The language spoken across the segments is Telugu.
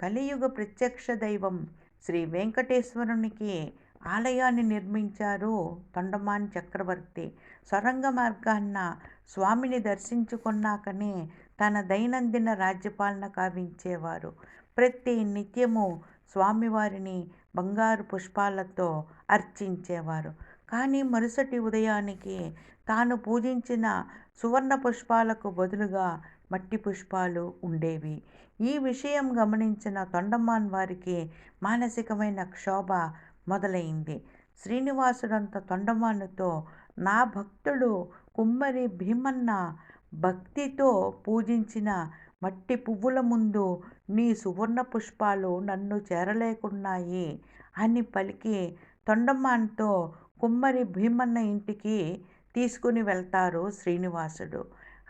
కలియుగ ప్రత్యక్ష దైవం శ్రీ వెంకటేశ్వరునికి ఆలయాన్ని నిర్మించారు తొండమాన్ చక్రవర్తి. సొరంగ మార్గాన్న స్వామిని దర్శించుకున్నాకనే తన దైనందిన రాజ్యపాలన కావించేవారు. ప్రతి నిత్యము స్వామివారిని బంగారు పుష్పాలతో అర్చించేవారు. కానీ మరుసటి ఉదయానికి తాను పూజించిన సువర్ణ పుష్పాలకు బదులుగా మట్టి పుష్పాలు ఉండేవి. ఈ విషయం గమనించిన తొండమాన్ వారికి మానసికమైన క్షోభ మొదలైంది. శ్రీనివాసుడంత తొండమానుతో నా భక్తుడు కుమ్మరి భీమన్న భక్తితో పూజించిన మట్టి పువ్వుల ముందు నీ సువర్ణ పుష్పాలు నన్ను చేరలేకున్నాయి అని పలికి తొండమాన్తో కుమ్మరి భీమన్న ఇంటికి తీసుకుని వెళ్తారు శ్రీనివాసుడు.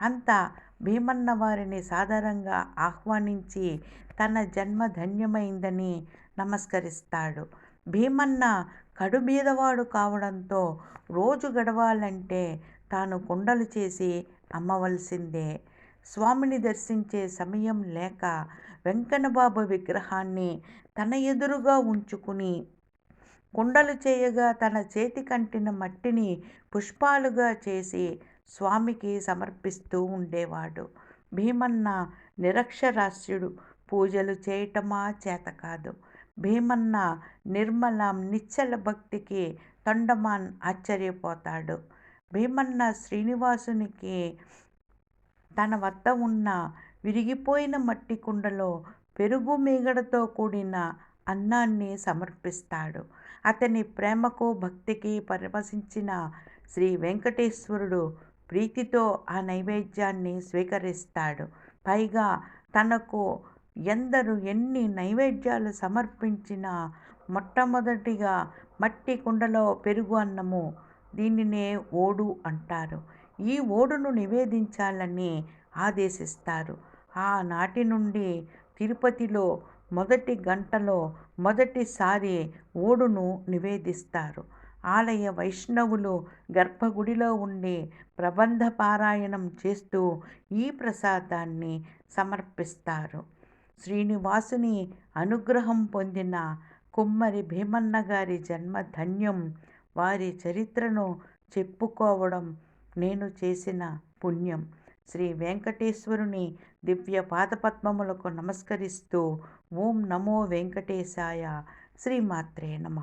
అంతా భీమన్న వారిని సాధారణంగా ఆహ్వానించి తన జన్మ ధన్యమైందని నమస్కరిస్తాడు. భీమన్న కడుబీదవాడు కావడంతో రోజు గడవాలంటే తాను కుండలు చేసి అమ్మవలసిందే. స్వామిని దర్శించే సమయం లేక వెంకన్నబాబు విగ్రహాన్ని తన ఎదురుగా ఉంచుకుని కుండలు చేయగా తన చేతి కంటిన మట్టిని పుష్పాలుగా చేసి స్వామికి సమర్పిస్తూ ఉండేవాడు. భీమన్న నిరక్షరాస్యుడు. పూజలు చేయటమా చేత కాదు భీమన్న నిర్మల నిశ్చల భక్తికి తొండమాన్ ఆశ్చర్యపోతాడు. భీమన్న శ్రీనివాసునికి తన వద్ద ఉన్న విరిగిపోయిన మట్టి కుండలో పెరుగు మీగడతో కూడిన అన్నాన్ని సమర్పిస్తాడు. అతని ప్రేమకు భక్తికి పరవశించిన శ్రీ వెంకటేశ్వరుడు ప్రీతితో ఆ నైవేద్యాన్ని స్వీకరిస్తాడు. పైగా తనకు ఎందరు ఎన్ని నైవేద్యాలు సమర్పించినా మొట్టమొదటిగా మట్టి కుండలో పెరుగు అన్నము దీనినే ఓడు అంటారు. ఈ ఓడును నివేదించాలని ఆదేశిస్తారు. ఆనాటి నుండి తిరుపతిలో మొదటి గంటలో మొదటిసారి ఓడును నివేదిస్తారు. ఆలయ వైష్ణవులు గర్భగుడిలో ఉండే ప్రబంధ పారాయణం చేస్తూ ఈ ప్రసాదాన్ని సమర్పిస్తారు. శ్రీనివాసుని అనుగ్రహం పొందిన కుమ్మరి భీమన్న గారి జన్మ ధన్యం. వారి చరిత్రను చెప్పుకోవడం నేను చేసిన పుణ్యం. శ్రీ వెంకటేశ్వరుని దివ్య పాదపద్మములకు నమస్కరిస్తూ ఓం నమో వెంకటేశాయ శ్రీమాత్రే నమ.